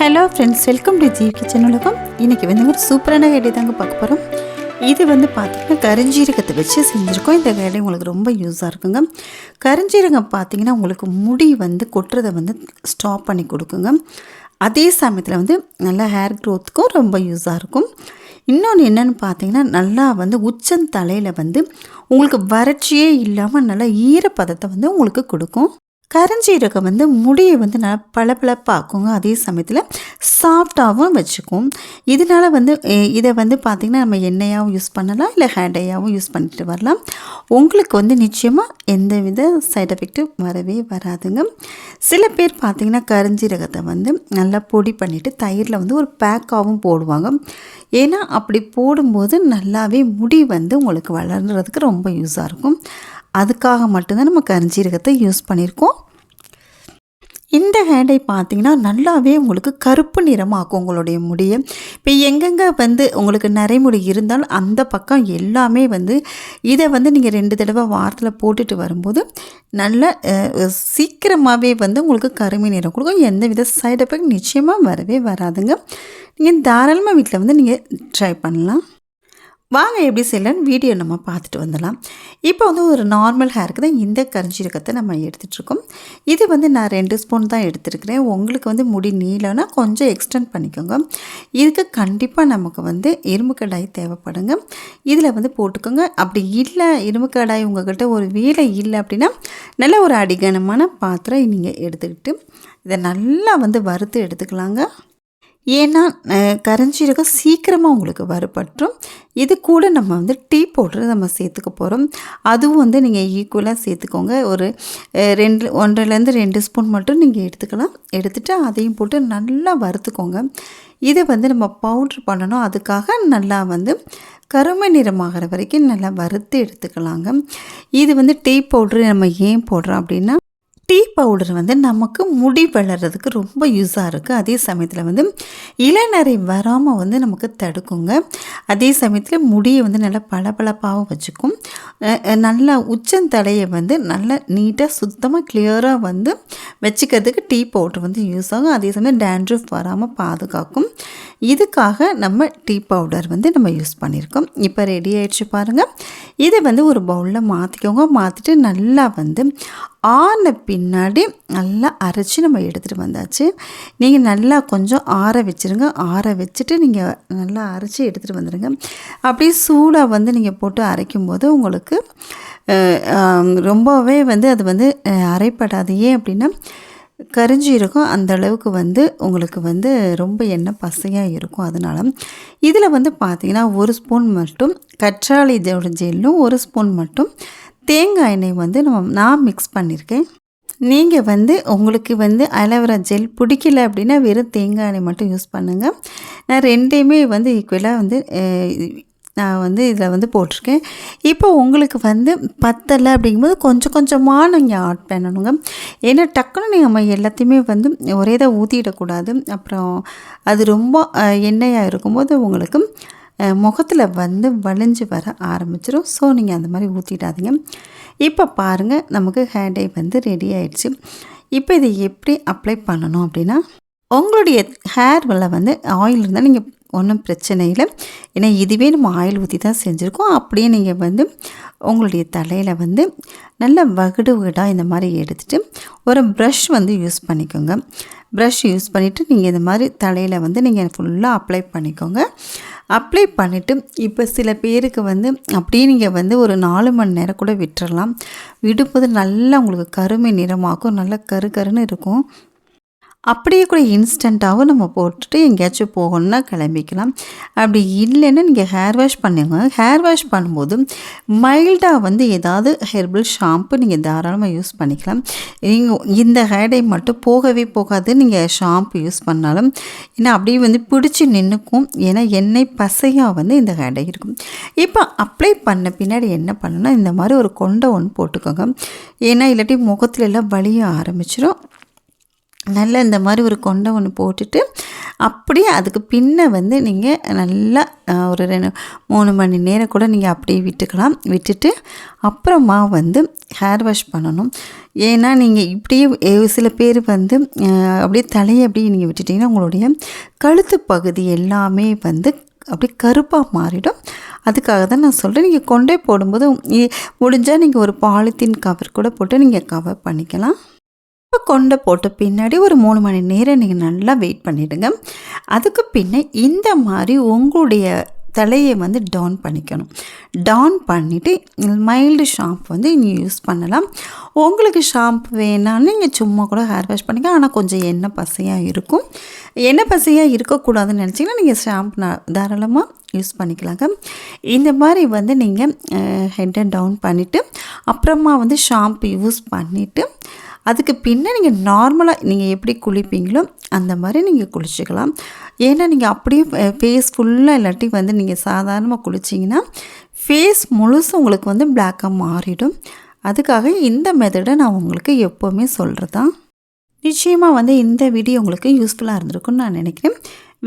Hello friends welcome to G kitchen உலகம். இன்றைக்கி வந்து ஒரு சூப்பரான கேடை தாங்க பார்க்க போகிறோம் இது வந்து பார்த்திங்கன்னா கருஞ்சீரகத்தை வச்சு செஞ்சுருக்கோம். இந்த கேடை உங்களுக்கு ரொம்ப யூஸாக இருக்குங்க. கருஞ்சீரகம் பார்த்திங்கன்னா உங்களுக்கு முடி வந்து கொட்டுறதை வந்து ஸ்டாப் பண்ணி கொடுக்குங்க. அதே சமயத்தில் வந்து நல்லா ஹேர் க்ரோத்துக்கும் ரொம்ப யூஸாக இருக்கும். இன்னொன்று என்னென்னு பார்த்தீங்கன்னா நல்லா வந்து உச்சந்தலையில் வந்து உங்களுக்கு வறட்சியே இல்லாமல் நல்லா ஈரப்பதத்தை வந்து உங்களுக்கு கொடுக்கும். கரஞ்சீரகம் வந்து முடியை வந்து நல்லா பளபளப்பாக்குங்க. அதே சமயத்தில் சாஃப்டாகவும் வச்சுக்கும். இதனால் வந்து இதை வந்து பார்த்திங்கன்னா நம்ம எண்ணெயாகவும் யூஸ் பண்ணலாம் இல்லை ஹேண்டையாகவும் யூஸ் பண்ணிட்டு வரலாம். உங்களுக்கு வந்து நிச்சயமாக எந்த வித சைட் எஃபெக்ட்டும் வரவே வராதுங்க. சில பேர் பார்த்திங்கன்னா கரஞ்சீரகத்தை வந்து நல்லா பொடி பண்ணிவிட்டு தயிரில் வந்து ஒரு பேக்காகவும் போடுவாங்க. ஏன்னா அப்படி போடும்போது நல்லாவே முடி வந்து உங்களுக்கு வளர்கிறதுக்கு ரொம்ப யூஸாக இருக்கும். அதுக்காக மட்டும்தான் நம்ம கருஞ்சீரகத்தை யூஸ் பண்ணியிருக்கோம். இந்த ஹேண்டை பார்த்தீங்கன்னா நல்லாவே உங்களுக்கு கருப்பு நிறமாக்கும் உங்களுடைய முடியை. இப்போ எங்கெங்கே வந்து உங்களுக்கு நரைமுடி இருந்தாலும் அந்த பக்கம் எல்லாமே வந்து இதை வந்து நீங்கள் ரெண்டு தடவை வாரத்தில் போட்டுட்டு வரும்போது நல்ல சீக்கிரமாகவே வந்து உங்களுக்கு கருமை நிறம் கொடுக்கும். எந்த வித சைடு எஃபெக்ட் நிச்சயமாக வரவே வராதுங்க. நீங்கள் தாராளமாக வீட்டில் வந்து நீங்கள் ட்ரை பண்ணலாம். வாங்க எப்படி செய்யலான்னு வீடியோ நம்ம பார்த்துட்டு வந்துடலாம். இப்போ வந்து ஒரு நார்மல் ஹேருக்கு தான் இந்த கரிஞ்சீரகத்தை நம்ம எடுத்துகிட்ருக்கோம் இது வந்து நான் ரெண்டு ஸ்பூன் தான் எடுத்துருக்கிறேன். உங்களுக்கு வந்து முடி நீளம்னா கொஞ்சம் எக்ஸ்டெண்ட் பண்ணிக்கோங்க. இதுக்கு கண்டிப்பாக நமக்கு வந்து இரும்பு கடாய் தேவைப்படுங்க. இதில் வந்து போட்டுக்கோங்க. அப்படி இல்லை இரும்பு கடாய் உங்கள்கிட்ட ஒரு வேலை இல்லை அப்படின்னா நல்ல ஒரு அடிகனமான பாத்திரம் நீங்கள் எடுத்துக்கிட்டு இதை நல்லா வந்து வறுத்து எடுத்துக்கலாங்க. ஏன்னா அஹ், சீக்கிரமாக உங்களுக்கு வறுபட்டுரும் இது கூட நம்ம வந்து டீ பவுடர் நம்ம சேர்த்துக்க போகிறோம் அதுவும் வந்து நீங்கள் ஈக்குவலாக சேர்த்துக்கோங்க. ஒரு ரெண்டு ஒன்றரைலேருந்து ரெண்டு ஸ்பூன் மட்டும் நீங்கள் எடுத்துக்கலாம். எடுத்துகிட்டு அதையும் போட்டு நல்லா வறுத்துக்கோங்க. இதை வந்து நம்ம பவுட்ரு பண்ணணும். அதுக்காக நல்லா வந்து கருமை நிறமாகிற வரைக்கும் நல்லா வறுத்து எடுத்துக்கலாங்க. இது வந்து டீ பவுட்ரு நம்ம ஏன் போடுறோம் அப்படின்னா டீ பவுடர் வந்து நமக்கு முடி வளர்கிறதுக்கு ரொம்ப யூஸாக இருக்குது அதே சமயத்தில் வந்து இளநரை வராமல் வந்து நமக்கு தடுக்குங்க. அதே சமயத்தில் முடியை வந்து நல்லா பளபளப்பாகவும் வச்சுக்கும். நல்லா உச்சந்தலையை வந்து நல்லா நீட்டாக சுத்தமாக கிளியராக வந்து வச்சுக்கிறதுக்கு டீ பவுடர் வந்து யூஸ் ஆகும். அதே சமயம் டேண்ட்ரூஃப் வராமல் பாதுகாக்கும். இதுக்காக நம்ம டீ பவுடர் வந்து நம்ம யூஸ் பண்ணியிருக்கோம். இப்போ ரெடி ஆயிடுச்சு பாருங்கள் இதை வந்து ஒரு பவுலில் மாற்றிக்கோங்க மாற்றிட்டு நல்லா வந்து ஆன பின்னாடி நல்லா அரைச்சி நம்ம எடுத்துகிட்டு வந்தாச்சு. நீங்கள் நல்லா கொஞ்சம் ஆற வச்சுருங்க. ஆற வச்சுட்டு நீங்கள் நல்லா அரைச்சி எடுத்துகிட்டு வந்துடுங்க அப்படியே சூடாக வந்து நீங்கள் போட்டு அரைக்கும் போது உங்களுக்கு ரொம்பவே வந்து அது வந்து அரைப்படாது. ஏன் அப்படின்னா கரிஞ்சீரகம் அந்த அளவுக்கு வந்து உங்களுக்கு வந்து ரொம்ப எண்ணெய் பசையாக இருக்கும். அதனால் இதில் வந்து பார்த்திங்கன்னா ஒரு ஸ்பூன் மட்டும் கற்றாழை இதோட ஜெல்லும் ஒரு ஸ்பூன் மட்டும் தேங்காய் எண்ணெய் வந்து நம்ம நான் மிக்ஸ் பண்ணியிருக்கேன் நீங்கள் வந்து உங்களுக்கு வந்து அலோவேரா ஜெல் பிடிக்கல அப்படின்னா வெறும் தேங்காய் எண்ணெய் மட்டும் யூஸ் பண்ணுங்கள் நான் ரெண்டையுமே வந்து ஈக்குவலாக வந்து நான் வந்து இதில் வந்து போட்டிருக்கேன். இப்போ உங்களுக்கு வந்து பத்தலை அப்படிங்கும்போது கொஞ்சம் கொஞ்சமாக நீங்கள் ஆட் பண்ணணுங்க. ஏன்னா டக்குன்னு நம்ம எல்லாத்தையுமே வந்து ஒரே இதாக ஊற்றிடக்கூடாது அப்புறம் அது ரொம்ப எண்ணெயாக இருக்கும்போது உங்களுக்கு முகத்தில் வந்து வலிஞ்சு வர ஆரம்பிச்சிடும் ஸோ நீங்கள் அந்த மாதிரி ஊற்றிடாதீங்க இப்போ பாருங்கள் நமக்கு ஹேர் டை வந்து ரெடி ஆயிடுச்சு. இப்போ இதை எப்படி அப்ளை பண்ணணும் அப்படின்னா உங்களுடைய ஹேர் ஹேர்ல வந்து ஆயில் இருந்தால் நீங்கள் ஒன்றும் பிரச்சனை இல்லை. ஏன்னா இதுவே நம்ம ஆயில் ஊற்றி தான் செஞ்சுருக்கோம். அப்படியே நீங்கள் வந்து உங்களுடைய தலையில் வந்து நல்ல வகுடு வகுடாக இந்த மாதிரி எடுத்துகிட்டு ஒரு ப்ரஷ் வந்து யூஸ் பண்ணிக்கோங்க. ப்ரஷ் யூஸ் பண்ணிவிட்டு நீங்கள் இந்த மாதிரி தலையில் வந்து நீங்கள் ஃபுல்லாக அப்ளை பண்ணிக்கோங்க. அப்ளை பண்ணிவிட்டு இப்போ சில பேருக்கு வந்து அப்படியே நீங்கள் வந்து ஒரு நாலு மணி நேரம் கூட விட்டுறலாம். விடும்போது நல்லா உங்களுக்கு கருமை நிறமாகும் நல்லா கரு கருன்னு இருக்கும். அப்படியே கூட இன்ஸ்டண்ட்டாகவும் நம்ம போட்டுட்டு எங்கேயாச்சும் போகணுன்னா கிளம்பிக்கலாம். அப்படி இல்லைன்னா நீங்கள் ஹேர் வாஷ் பண்ணுங்க. ஹேர் வாஷ் பண்ணும்போது மைல்டாக வந்து ஏதாவது ஹெர்பல் ஷாம்பு நீங்கள் தாராளமாக யூஸ் பண்ணிக்கலாம். நீங்கள் இந்த ஹேர் டை மட்டும் போகவே போகாது. நீங்கள் ஷாம்பு யூஸ் பண்ணாலும் ஏன்னா அப்படியே வந்து பிடிச்சி நின்றுக்கும் ஏன்னா எண்ணெய் பசையாக வந்து இந்த ஹேர் டை இருக்கும். இப்போ அப்ளை பண்ண பின்னாடி என்ன பண்ணணும்னா இந்த மாதிரி ஒரு கொண்டை ஒன்று போட்டுக்கோங்க. ஏன்னா இல்லாட்டி முகத்துல எல்லாம் வலிய ஆரம்பிச்சிடும் நல்லா இந்த மாதிரி ஒரு கொண்டை ஒன்று போட்டுட்டு அப்படியே அதுக்கு பின்ன வந்து நீங்கள் நல்லா ஒரு ரெண்டு மூணு மணி நேரம் கூட நீங்கள் அப்படியே விட்டுக்கலாம். விட்டுட்டு அப்புறமா வந்து ஹேர் வாஷ் பண்ணணும். ஏன்னா நீங்கள் இப்படியே சில பேர் வந்து அப்படியே தலையை அப்படியே நீங்கள் விட்டுட்டிங்கன்னா உங்களுடைய கழுத்து பகுதி எல்லாமே வந்து அப்படியே கருப்பாக மாறிடும். அதுக்காக தான் நான் சொல்கிறேன் நீங்கள் கொண்டே போடும்போது முடிஞ்சால் நீங்கள் ஒரு பாலித்தீன் கவர் கூட போட்டு நீங்கள் கவர் பண்ணிக்கலாம். இப்போ கொண்டை போட்ட பின்னாடி ஒரு மூணு மணி நேரம் நீங்கள் நல்லா வெயிட் பண்ணிவிடுங்க அதுக்கு பின்ன இந்த மாதிரி உங்களுடைய தலையை வந்து டவுன் பண்ணிக்கணும். டவுன் பண்ணிவிட்டு மைல்டு ஷாம்பு வந்து நீங்கள் யூஸ் பண்ணலாம். உங்களுக்கு ஷாம்பு வேணாலும் நீங்கள் சும்மா கூட ஹேர் வாஷ் பண்ணிக்கலாம். ஆனால் கொஞ்சம் எண்ணெய் பசையாக இருக்கும். எண்ணெய் பசையாக இருக்கக்கூடாதுன்னு நினச்சிங்கன்னா நீங்கள் ஷாம்பு தாராளமாக யூஸ் பண்ணிக்கலாங்க. இந்த மாதிரி வந்து நீங்கள் ஹெட்டை டவுன் பண்ணிவிட்டு அப்புறமா வந்து ஷாம்பு யூஸ் பண்ணிவிட்டு அதுக்கு பின்னே நீங்கள் நார்மலாக நீங்கள் எப்படி குளிப்பீங்களோ அந்த மாதிரி நீங்கள் குளிச்சுக்கலாம். ஏன்னா நீங்கள் அப்படியே ஃபேஸ் ஃபுல்லாக இல்லாட்டி வந்து நீங்கள் சாதாரணமாக குளிச்சிங்கன்னா ஃபேஸ் முழுசும் உங்களுக்கு வந்து பிளாக்காக மாறிடும். அதுக்காக இந்த மெத்தடை நான் உங்களுக்கு எப்போவுமே சொல்கிறது தான் நிச்சயமாக வந்து இந்த வீடியோ உங்களுக்கு யூஸ்ஃபுல்லாக இருந்திருக்கும்னு நான் நினைக்கிறேன்.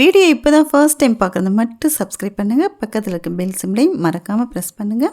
வீடியோ இப்போ தான் ஃபர்ஸ்ட் டைம் பார்க்குறது மட்டும் சப்ஸ்கிரைப் பண்ணுங்கள் பக்கத்தில் இருக்க பெல் சிம்லையும் மறக்காமல் ப்ரெஸ் பண்ணுங்கள்